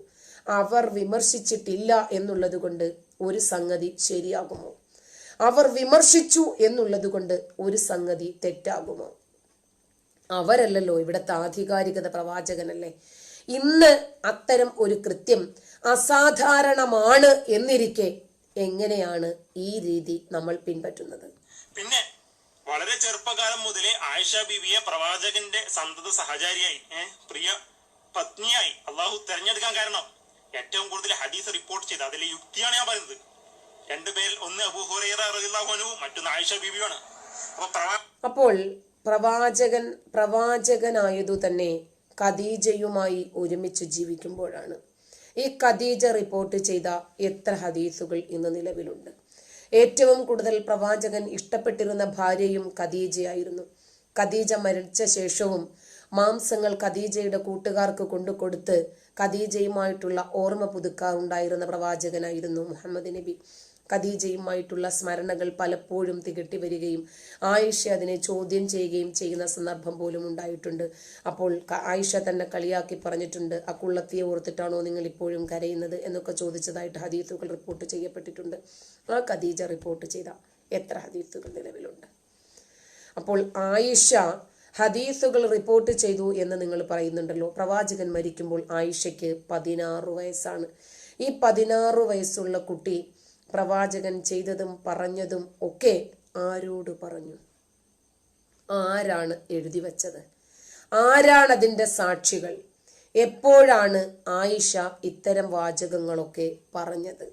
അവർ വിമർശിച്ചിട്ടില്ല എന്നുള്ളത് കൊണ്ട് ഒരു സംഗതി ശരിയാകുമോ? അവർ വിമർശിച്ചു എന്നുള്ളത് കൊണ്ട് ഒരു സംഗതി തെറ്റാകുമോ? അവരല്ലല്ലോ ഇവിടുത്തെ ആധികാരികത പ്രവാചകനല്ലേ? ഇന്ന് അത്തരം ഒരു കൃത്യം അസാധാരണമാണ് എന്നിരിക്കെ എങ്ങനെയാണ് ഈ രീതി നമ്മൾ പിൻപറ്റുന്നത്?
പിന്നെ വളരെ ചെറുപ്പകാലം മുതലേ ആയിഷ ബിബിയെ പ്രവാചകന്റെ സന്തത സഹചാരിയായി പ്രിയ പത്നിയായി അള്ളാഹു തെരഞ്ഞെടുക്കാൻ കാരണം ഏറ്റവും കൂടുതൽ ഹദീസ് റിപ്പോർട്ട് ചെയ്ത് അതിലെ യുക്തിയാണ് ഞാൻ പറയുന്നത്. രണ്ടുപേരിൽ ഒന്ന് അബൂ ഹുറൈറ റളിയല്ലാഹു മറ്റൊന്ന് ആയിഷ ബീവിയാണ്
അപ്പോൾ പ്രവാചകൻ പ്രവാചകനായതു തന്നെ ഖദീജയുമായി ഒരുമിച്ച് ജീവിക്കുമ്പോഴാണ്. ഈ ഖദീജ റിപ്പോർട്ട് ചെയ്ത എത്ര ഹദീസുകൾ ഇന്ന് നിലവിലുണ്ട്. ഏറ്റവും കൂടുതൽ പ്രവാചകൻ ഇഷ്ടപ്പെട്ടിരുന്ന ഭാര്യയും ഖദീജയായിരുന്നു. ഖദീജ മരിച്ച ശേഷവും മാംസങ്ങൾ ഖദീജയുടെ കൂട്ടുകാർക്ക് കൊണ്ടുകൊടുത്ത് ഖദീജയുമായിട്ടുള്ള ഓർമ്മ പുതുക്കാറുണ്ടായിരുന്ന പ്രവാചകനായിരുന്നു മുഹമ്മദ് നബി. ഖദീജയുമായിട്ടുള്ള സ്മരണകൾ പലപ്പോഴും തികട്ടി വരികയും ആയിഷ അതിനെ ചോദ്യം ചെയ്യുകയും ചെയ്യുന്ന സന്ദർഭം പോലും ഉണ്ടായിട്ടുണ്ട്. അപ്പോൾ ആയിഷ തന്നെ കളിയാക്കി പറഞ്ഞിട്ടുണ്ട് ആ കുള്ളത്തിയെ ഓർത്തിട്ടാണോ നിങ്ങൾ ഇപ്പോഴും കരയുന്നത്? എന്നൊക്കെ ചോദിച്ചതായിട്ട് ഹദീത്തുകൾ റിപ്പോർട്ട് ചെയ്യപ്പെട്ടിട്ടുണ്ട്. ആ ഖദീജ റിപ്പോർട്ട് ചെയ്ത എത്ര ഹദീത്തുകൾ നിലവിലുണ്ട്? അപ്പോൾ ആയിഷ ഹദീസുകൾ റിപ്പോർട്ട് ചെയ്തു എന്ന് നിങ്ങൾ പറയുന്നുണ്ടല്ലോ. പ്രവാചകൻ മരിക്കുമ്പോൾ ആയിഷയ്ക്ക് പതിനാറ് വയസ്സാണ്. ഈ പതിനാറ് വയസ്സുള്ള കുട്ടി പ്രവാചകൻ ചെയ്തതും പറഞ്ഞതും ഒക്കെ ആരോട് പറഞ്ഞു? ആരാണ് എഴുതി വച്ചത്? ആരാണ് അതിന്റെ സാക്ഷികൾ? എപ്പോഴാണ് ആയിഷ ഇത്തരം വാചകങ്ങളൊക്കെ പറഞ്ഞത്?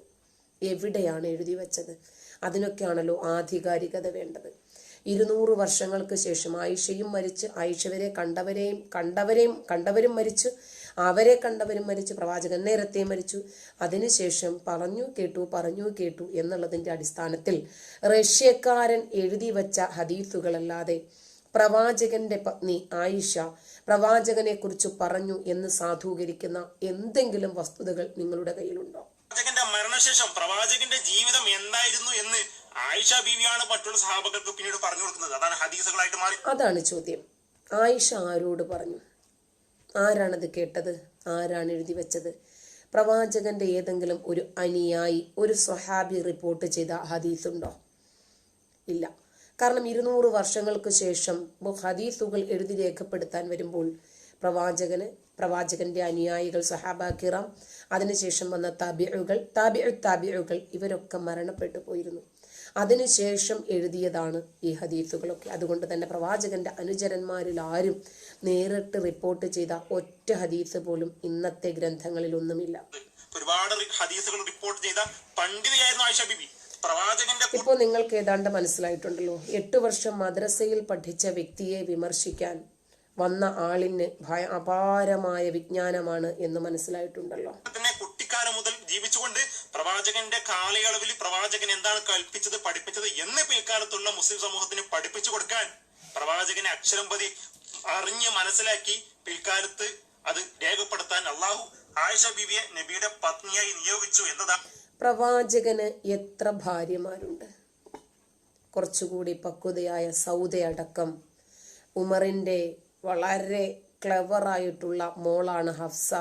എവിടെയാണ് എഴുതി വച്ചത്? അതിനൊക്കെയാണല്ലോ ആധികാരികത വേണ്ടത്. ഇരുന്നൂറ് വർഷങ്ങൾക്ക് ശേഷം ആയിഷയും മരിച്ച് ആയിഷവരെ കണ്ടവരെയും കണ്ടവരെയും കണ്ടവരും മരിച്ചു. അവരെ കണ്ടവരും മരിച്ചു പ്രവാചകൻ നേരത്തെ മരിച്ചു. അതിനുശേഷം പറഞ്ഞു കേട്ടു പറഞ്ഞു കേട്ടു എന്നുള്ളതിന്റെ അടിസ്ഥാനത്തിൽ റഷ്യക്കാരൻ എഴുതി വച്ച ഹദീസുകളല്ലാതെ പ്രവാചകന്റെ പത്നി ആയിഷ പ്രവാചകനെ കുറിച്ച് പറഞ്ഞു എന്ന് സാധൂകരിക്കുന്ന എന്തെങ്കിലും വസ്തുതകൾ നിങ്ങളുടെ കയ്യിലുണ്ടോ?
പ്രവാചകന്റെ മരണശേഷം പ്രവാചകന്റെ ജീവിതം എന്തായിരുന്നു എന്ന് ആയിഷ ബീവിയാണ് മറ്റുള്ള സഹാബകൾക്ക് പിന്നീട് പറഞ്ഞു കൊടുക്കുന്നത്. അതാണ് ഹദീസുകളായിട്ട് മാറി.
അതാണ് ചോദ്യം. ആയിഷ ആരോട് പറഞ്ഞു? ആരാണത് കേട്ടത്? ആരാണ് എഴുതി വെച്ചത്? പ്രവാചകന്റെ ഏതെങ്കിലും ഒരു അനിയായി ഒരു സ്വഹാബി റിപ്പോർട്ട് ചെയ്ത ഹദീസ് ഉണ്ടോ ഇല്ല. കാരണം ഇരുന്നൂറ് വർഷങ്ങൾക്ക് ശേഷം ഹദീസുകൾ എഴുതി രേഖപ്പെടുത്താൻ വരുമ്പോൾ പ്രവാചകന് പ്രവാചകന്റെ അനുയായികൾ സഹാബാക്കിറാം അതിനുശേഷം വന്ന താബിഴുകൾ താബിഴു താബിഴുകൾ ഇവരൊക്കെ മരണപ്പെട്ടു പോയിരുന്നു. അതിനുശേഷം എഴുതിയതാണ് ഈ ഹദീസുകളൊക്കെ അതുകൊണ്ട് തന്നെ പ്രവാചകന്റെ അനുചരന്മാരിൽ ആരും നേരിട്ട് റിപ്പോർട്ട് ചെയ്ത ഒറ്റ ഹദീസ് പോലും ഇന്നത്തെ ഗ്രന്ഥങ്ങളിൽ
ഒന്നുമില്ല ഒരുപാട് ഹദീസുകൾ റിപ്പോർട്ട് ചെയ്ത പണ്ഡിതയായിരുന്നു ആയിഷ ബിബി
ഇപ്പോൾ നിങ്ങൾക്ക് ഏതാണ്ട് മനസ്സിലായിട്ടുണ്ടല്ലോ. എട്ട് വർഷം മദ്രസയിൽ പഠിച്ച വ്യക്തിയെ വിമർശിക്കാൻ വന്ന ആളിന് ഭയ അപാരമായ വിജ്ഞാനമാണ് എന്ന് മനസ്സിലായിട്ടുണ്ടല്ലോ.
കുട്ടിക്കാലം മുതൽ ജീവിച്ചുകൊണ്ട് പ്രവാചകന്റെ കാലയളവിൽ പ്രവാചകൻ എന്താണ് കൽപ്പിച്ചത് പഠിപ്പിച്ചത് എന്ന് പിൽക്കാലത്തുള്ള മുസ്ലിം സമൂഹത്തിന് പഠിപ്പിച്ചു കൊടുക്കാൻ പ്രവാചകനെ അക്ഷരം പതി അറിഞ്ഞ് മനസ്സിലാക്കി പിൽക്കാലത്ത് അത് രേഖപ്പെടുത്താൻ അള്ളാഹു ആയിഷ ബിബിയെ നബിയുടെ പത്നിയായി നിയോഗിച്ചു എന്നതാണ്.
പ്രവാചകന് എത്ര ഭാര്യമാരുണ്ട്? കുറച്ചുകൂടി പക്വതയായ സൗദയടക്കം ഉമറിന്റെ വളരെ ക്ലവറായിട്ടുള്ള മോളാണ് ഹഫ്സ.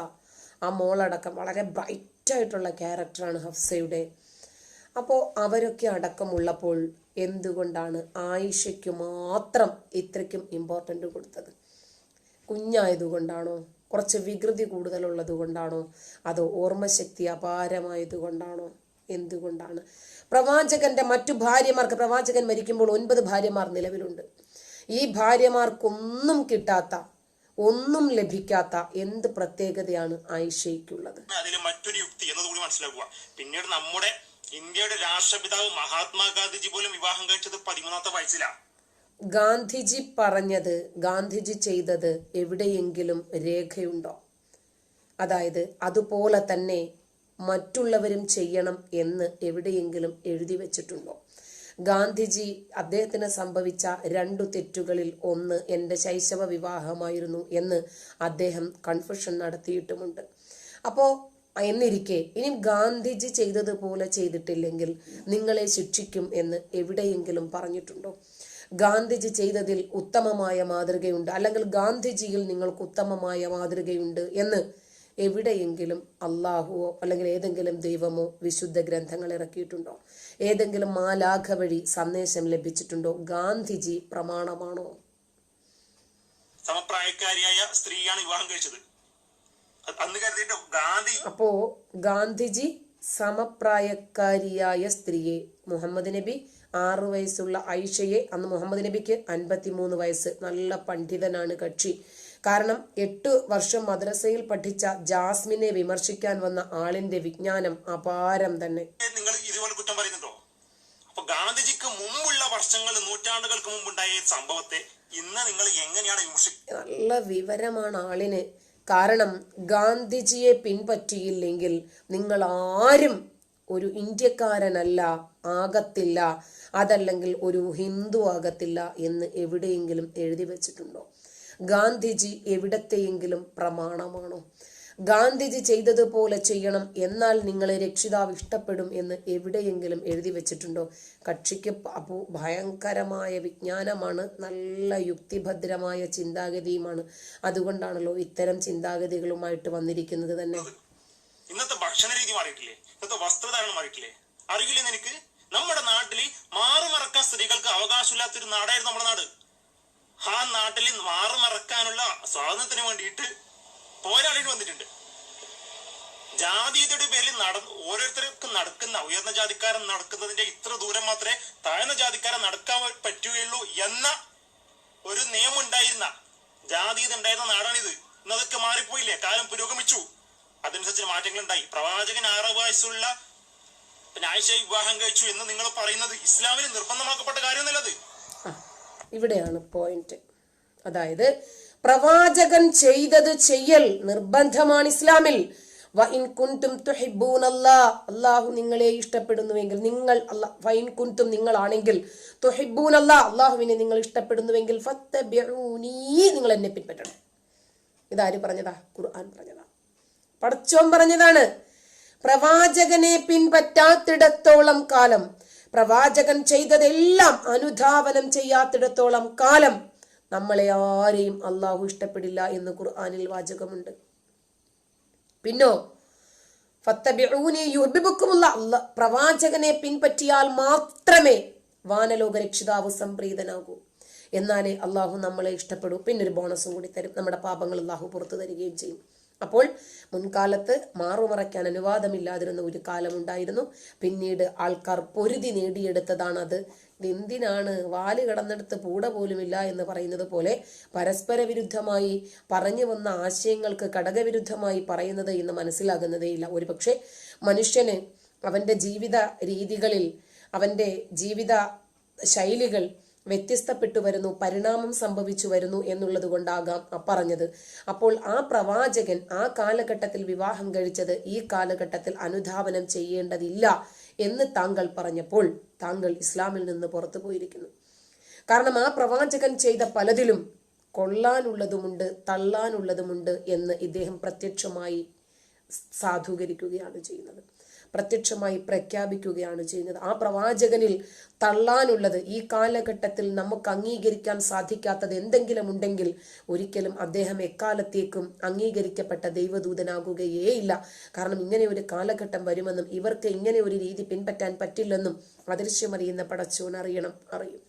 ആ മോളടക്കം വളരെ ബ്രൈറ്റായിട്ടുള്ള ക്യാരക്ടറാണ് ഹഫ്സയുടെ. അപ്പോൾ അവരൊക്കെ അടക്കമുള്ളപ്പോൾ എന്തുകൊണ്ടാണ് ആയിഷയ്ക്ക് മാത്രം ഇത്രയ്ക്കും ഇമ്പോർട്ടന്റ് കൊടുത്തത്? കുഞ്ഞായതുകൊണ്ടാണോ? കുറച്ച് വികൃതി കൂടുതലുള്ളത് കൊണ്ടാണോ? അതോ ഓർമ്മശക്തി അപാരമായത് കൊണ്ടാണോ? എന്തുകൊണ്ടാണ്? പ്രവാചകന്റെ മറ്റു ഭാര്യമാർക്ക് പ്രവാചകൻ മരിക്കുമ്പോൾ ഒൻപത് ഭാര്യമാർ നിലവിലുണ്ട്. ഈ ഭാര്യമാർക്കൊന്നും കിട്ടാത്ത ഒന്നും ലഭിക്കാത്ത എന്ത് പ്രത്യേകതയാണ് ആയിഷയ്ക്കുള്ളത്?
അതിൽ മറ്റൊരു യുക്തി എന്നതുകൂടി മനസ്സിലാക്കുക. പിന്നീട് നമ്മുടെ ഇന്ത്യയുടെ രാഷ്ട്രപിതാവ് മഹാത്മാഗാന്ധിജി പോലും വിവാഹം കഴിച്ചത് പതിമൂന്നാമത്തെ വയസ്സിലാണ്
ഗാന്ധിജി പറഞ്ഞത് ഗാന്ധിജി ചെയ്തത് എവിടെയെങ്കിലും രേഖയുണ്ടോ? അതായത് അതുപോലെ തന്നെ മറ്റുള്ളവരും ചെയ്യണം എന്ന് എവിടെയെങ്കിലും എഴുതി വച്ചിട്ടുണ്ടോ? ഗാന്ധിജി അദ്ദേഹത്തിന് സംഭവിച്ച രണ്ടു തെറ്റുകളിൽ ഒന്ന് എന്റെ ശൈശവ വിവാഹമായിരുന്നു എന്ന് അദ്ദേഹം കൺഫ്യൂഷൻ നടത്തിയിട്ടുമുണ്ട്. അപ്പോൾ എന്നിരിക്കെ ഇനി ഗാന്ധിജി ചെയ്തതുപോലെ ചെയ്തിട്ടില്ലെങ്കിൽ നിങ്ങളെ ശിക്ഷിക്കും എന്ന് എവിടെയെങ്കിലും പറഞ്ഞിട്ടുണ്ടോ? ഗാന്ധിജി ചെയ്തതിൽ ഉത്തമമായ മാതൃകയുണ്ട്. അല്ലെങ്കിൽ ഗാന്ധിജിയിൽ നിങ്ങൾക്ക് ഉത്തമമായ മാതൃകയുണ്ട് എന്ന് എവിടെയെങ്കിലും അള്ളാഹുവോ അല്ലെങ്കിൽ ഏതെങ്കിലും ദൈവമോ വിശുദ്ധ ഗ്രന്ഥങ്ങൾ ഇറക്കിയിട്ടുണ്ടോ? ഏതെങ്കിലും മാലാഖ വഴി സന്ദേശം ലഭിച്ചിട്ടുണ്ടോ? ഗാന്ധിജി പ്രമാണമാണോ?
സമപ്രായക്കാരിയായ സ്ത്രീയാണ് വിവാഹം കഴിച്ചത്. അത് അന്ന് കരുതിയിട്ട് ഗാന്ധി
അപ്പോ ഗാന്ധിജി സമപ്രായക്കാരിയായ സ്ത്രീയെ മുഹമ്മദ് നബി ആറ് വയസ്സുള്ള ഐഷയെ അന്ന് മുഹമ്മദ് നബിക്ക് അൻപത്തിമൂന്ന് വയസ്സ്. നല്ല പണ്ഡിതനാണ് കക്ഷി. കാരണം എട്ട് വർഷം മദ്രസയിൽ പഠിച്ച ജാസ്മിനെ വിമർശിക്കാൻ വന്ന ആളിന്റെ വിജ്ഞാനം അപാരം തന്നെ.
നിങ്ങൾ ഇതുപോലെ കുറ്റം പറയുന്നുണ്ടോ? അപ്പൊ ഗാന്ധിജിക്ക് മുമ്പുള്ള വർഷങ്ങൾ നൂറ്റാണ്ടുകൾക്ക് മുമ്പുണ്ടായ സംഭവത്തെ ഇന്ന് നിങ്ങൾ എങ്ങനെയാണ്
നല്ല വിവരമാണ് ആളിന്. കാരണം ഗാന്ധിജിയെ പിൻപറ്റിയില്ലെങ്കിൽ നിങ്ങൾ ആരും ഒരു ഇന്ത്യക്കാരനല്ല ആകത്തില്ല അതല്ലെങ്കിൽ ഒരു ഹിന്ദു ആകത്തില്ല എന്ന് എവിടെയെങ്കിലും എഴുതി വെച്ചിട്ടുണ്ടോ? ഗാന്ധിജി എവിടത്തെയെങ്കിലും പ്രമാണമാണോ? ഗാന്ധിജി ചെയ്തതുപോലെ ചെയ്യണം എന്നാൽ നിങ്ങളെ രക്ഷിതാവ് ഇഷ്ടപ്പെടും എന്ന് എവിടെയെങ്കിലും എഴുതി വെച്ചിട്ടുണ്ടോ? കക്ഷിക്ക് അപ്പോ ഭയങ്കരമായ വിജ്ഞാനമാണ് നല്ല യുക്തിഭദ്രമായ ചിന്താഗതിയുമാണ്. അതുകൊണ്ടാണല്ലോ ഇത്തരം ചിന്താഗതികളുമായിട്ട് വന്നിരിക്കുന്നത് തന്നെ.
ഇന്നത്തെ ഭക്ഷണ രീതി മാറിയിട്ടില്ലേ? ഇന്നത്തെ വസ്ത്രധാരണം മാറിയിട്ടില്ലേ? അറിയില്ലേ നിനക്ക്? നമ്മുടെ നാട്ടിൽ മാറുമറക്കാൻ സ്ത്രീകൾക്ക് അവകാശമില്ലാത്തൊരു നാടായിരുന്നു നമ്മുടെ നാട്. ആ നാട്ടിൽ മാറുമറക്കാനുള്ള സ്വാതന്ത്ര്യത്തിന് വേണ്ടിയിട്ട് പോരാളികൾ വന്നിട്ടുണ്ട്. ജാതീയതയുടെ പേരിൽ നട ഓരോരുത്തർക്കും നടക്കുന്ന ഉയർന്ന ജാതിക്കാരൻ നടക്കുന്നതിന്റെ ഇത്ര ദൂരം മാത്രമേ താഴ്ന്ന ജാതിക്കാരൻ നടക്കാൻ പറ്റുകയുള്ളൂ എന്ന ഒരു നിയമം ഉണ്ടായിരുന്ന ജാതീയത ഉണ്ടായിരുന്ന നാടാണിത്. ഇന്നതൊക്കെ മാറിപ്പോയില്ലേ? കാലം പുരോഗമിച്ചു. അതനുസരിച്ച് മാറ്റങ്ങൾ ഉണ്ടായി. പ്രവാചകൻ ആറ് വയസ്സുള്ള പിന്നെ ആയിഷ വിവാഹം കഴിച്ചു എന്ന് നിങ്ങൾ പറയുന്നത് ഇസ്ലാമിന് നിർബന്ധമാക്കപ്പെട്ട കാര്യമൊന്നുമല്ലത്.
ആ, ഇവിടെയാണ് പോയിന്റ് അതായത് പ്രവാചകൻ ചെയ്തത് ചെയ്യൽ നിർബന്ധമാണ് ഇസ്ലാമിൽ. വ ഇൻ കുന്തും അള്ളാഹു നിങ്ങളെ ഇഷ്ടപ്പെടുന്നുവെങ്കിൽ നിങ്ങൾ അല്ലാ കുന്തും നിങ്ങളാണെങ്കിൽ അള്ളാഹുവിനെ നിങ്ങൾ ഇഷ്ടപ്പെടുന്നുവെങ്കിൽ നിങ്ങൾ എന്നെ പിൻപറ്റണം. ഇതാര് പറഞ്ഞതാ? ഖുർആൻ പറഞ്ഞതാ. പടച്ചോൻ പറഞ്ഞതാണ് പ്രവാചകനെ പിൻപറ്റാത്തിടത്തോളം കാലം പ്രവാചകൻ ചെയ്തതെല്ലാം അനുധാവനം ചെയ്യാത്തിടത്തോളം കാലം നമ്മളെ ആരെയും അള്ളാഹു ഇഷ്ടപ്പെടില്ല എന്ന് ഖുർആാനിൽ വാചകമുണ്ട്. പിന്നോ പ്രവാചകനെ പിൻപറ്റിയാൽ മാത്രമേ വാനലോക രക്ഷിതാവ് സംപ്രീതനാകൂ. എന്നാലേ അള്ളാഹു നമ്മളെ ഇഷ്ടപ്പെടൂ. പിന്നൊരു ബോണസും കൂടി തരും. നമ്മുടെ പാപങ്ങൾ അള്ളാഹു പുറത്തു തരികയും ചെയ്യും. അപ്പോൾ മുൻകാലത്ത് മാറുമറയ്ക്കാൻ അനുവാദമില്ലാതിരുന്ന ഒരു കാലമുണ്ടായിരുന്നു. പിന്നീട് ആൾക്കാർ പൊരുതി നേടിയെടുത്തതാണ് അത് എന്തിനാണ് വാൽ കടന്നെടുത്ത് പൂട പോലുമില്ല എന്ന് പറയുന്നത് പോലെ പരസ്പര വിരുദ്ധമായി പറഞ്ഞു വന്ന ആശയങ്ങൾക്ക് ഘടകവിരുദ്ധമായി പറയുന്നത് എന്ന് മനസ്സിലാകുന്നതേയില്ല ഒരുപക്ഷെ മനുഷ്യന് അവന്റെ ജീവിത രീതികളിൽ അവന്റെ ജീവിത ശൈലികൾ വ്യത്യസ്തപ്പെട്ടു വരുന്നു പരിണാമം സംഭവിച്ചു വരുന്നു എന്നുള്ളത് കൊണ്ടാകാം പറഞ്ഞത്. അപ്പോൾ ആ പ്രവാചകൻ ആ കാലഘട്ടത്തിൽ വിവാഹം കഴിച്ചത് ഈ കാലഘട്ടത്തിൽ അനുധാവനം ചെയ്യേണ്ടതില്ല എന്ന് താങ്കൾ പറഞ്ഞപ്പോൾ താങ്കൾ ഇസ്ലാമിൽ നിന്ന് പുറത്തു പോയിരിക്കുന്നു. കാരണം ആ പ്രവാചകൻ ചെയ്ത പലതിലും കൊള്ളാനുള്ളതുമുണ്ട് തള്ളാനുള്ളതുമുണ്ട് എന്ന് ഇദ്ദേഹം പ്രത്യക്ഷമായി സാധൂകരിക്കുകയാണ് ചെയ്യുന്നത്. പ്രത്യക്ഷമായി പ്രഖ്യാപിക്കുകയാണ് ചെയ്യുന്നത്. ആ പ്രവാചകനിൽ തള്ളാനുള്ളത് ഈ കാലഘട്ടത്തിൽ നമുക്ക് അംഗീകരിക്കാൻ സാധിക്കാത്തത് എന്തെങ്കിലും ഉണ്ടെങ്കിൽ ഒരിക്കലും അദ്ദേഹം എക്കാലത്തേക്കും അംഗീകരിക്കപ്പെട്ട ദൈവദൂതനാകുകയേ ഇല്ല കാരണം ഇങ്ങനെ ഒരു കാലഘട്ടം വരുമെന്നും ഇവർക്ക് ഇങ്ങനെ ഒരു രീതി പിൻപറ്റാൻ പറ്റില്ലെന്നും അദൃശ്യമറിയുന്ന പടച്ചോൻ അറിയണം അറിയും.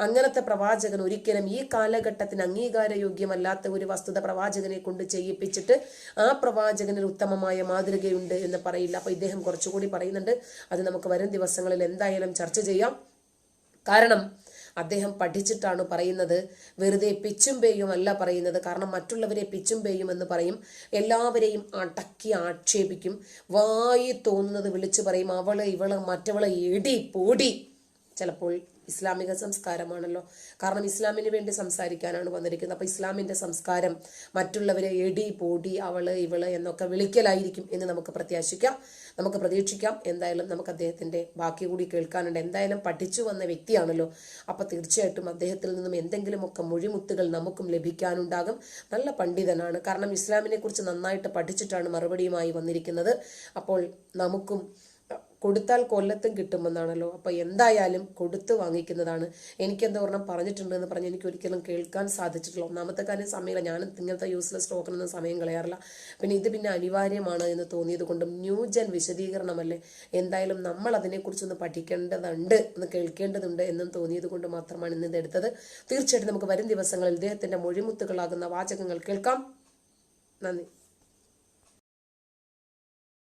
അങ്ങനത്തെ പ്രവാചകൻ ഒരിക്കലും ഈ കാലഘട്ടത്തിന് അംഗീകാരയോഗ്യമല്ലാത്ത ഒരു വസ്തുത പ്രവാചകനെ കൊണ്ട് ചെയ്യിപ്പിച്ചിട്ട് ആ പ്രവാചകനിൽ ഉത്തമമായ മാതൃകയുണ്ട് എന്ന് പറയില്ല. അപ്പൊ ഇദ്ദേഹം കുറച്ചുകൂടി പറയുന്നുണ്ട്. അത് നമുക്ക് വരും ദിവസങ്ങളിൽ എന്തായാലും ചർച്ച ചെയ്യാം. കാരണം അദ്ദേഹം പഠിച്ചിട്ടാണ് പറയുന്നത്. വെറുതെ പിച്ചും പേയും അല്ല പറയുന്നത്. കാരണം മറ്റുള്ളവരെ പിച്ചും പേയും എന്ന് പറയും. എല്ലാവരെയും അടക്കി ആക്ഷേപിക്കും. വായി തോന്നുന്നത് വിളിച്ചു പറയും. അവൾ ഇവൾ മറ്റവൾ എടി പൊടി. ചിലപ്പോൾ ഇസ്ലാമിക സംസ്കാരമാണല്ലോ. കാരണം ഇസ്ലാമിന് വേണ്ടി സംസാരിക്കാനാണ് വന്നിരിക്കുന്നത്. അപ്പോൾ ഇസ്ലാമിന്റെ സംസ്കാരം മറ്റുള്ളവരെ എടി പൊടി അവൾ ഇവൾ എന്നൊക്കെ വിളിക്കലായിരിക്കും എന്ന് നമുക്ക് പ്രത്യാശിക്കാം. നമുക്ക് പ്രതീക്ഷിക്കാം. എന്തായാലും നമുക്ക് അദ്ദേഹത്തിന്റെ ബാക്കി കൂടി കേൾക്കാനുണ്ട്. എന്തായാലും പഠിച്ചു വന്ന വ്യക്തിയാണല്ലോ. അപ്പോൾ തീർച്ചയായിട്ടും അദ്ദേഹത്തിൽ നിന്നും എന്തെങ്കിലുമൊക്കെ മൊഴിമുത്തുകൾ നമുക്കും ലഭിക്കാനുണ്ടാകും. നല്ല പണ്ഡിതനാണ്. കാരണം ഇസ്ലാമിനെക്കുറിച്ച് നന്നായിട്ട് പഠിച്ചിട്ടാണ് മറുപടിയുമായി വന്നിരിക്കുന്നത്. അപ്പോൾ നമുക്കും കൊടുത്താൽ കൊല്ലത്തും കിട്ടുമെന്നാണല്ലോ. അപ്പോൾ എന്തായാലും കൊടുത്ത് വാങ്ങിക്കുന്നതാണ്. എനിക്കെന്താ ഒരെണ്ണം പറഞ്ഞിട്ടുണ്ട് എന്ന് പറഞ്ഞ് എനിക്ക് ഒരിക്കലും കേൾക്കാൻ സാധിച്ചിട്ടില്ല. ഒന്നാമത്തെ കാര്യം സമയമില്ല. ഞാൻ ഇങ്ങനത്തെ യൂസ്ലെസ് ടോക്കണൊന്നും സമയം കളയാറില്ല. പിന്നെ ഇത് പിന്നെ അനിവാര്യമാണ് എന്ന് തോന്നിയത് കൊണ്ടും ന്യൂ ജൻ വിശദീകരണമല്ലേ? എന്തായാലും നമ്മൾ അതിനെക്കുറിച്ചൊന്ന് പഠിക്കേണ്ടതുണ്ട് എന്ന് കേൾക്കേണ്ടതുണ്ട് എന്നും തോന്നിയത് കൊണ്ട് മാത്രമാണ് ഇന്ന് ഇതെടുത്തത് തീർച്ചയായിട്ടും നമുക്ക് വരും ദിവസങ്ങളിൽ ഇദ്ദേഹത്തിന്റെ മൊഴിമുത്തുകളാകുന്ന വാചകങ്ങൾ കേൾക്കാം. നന്ദി.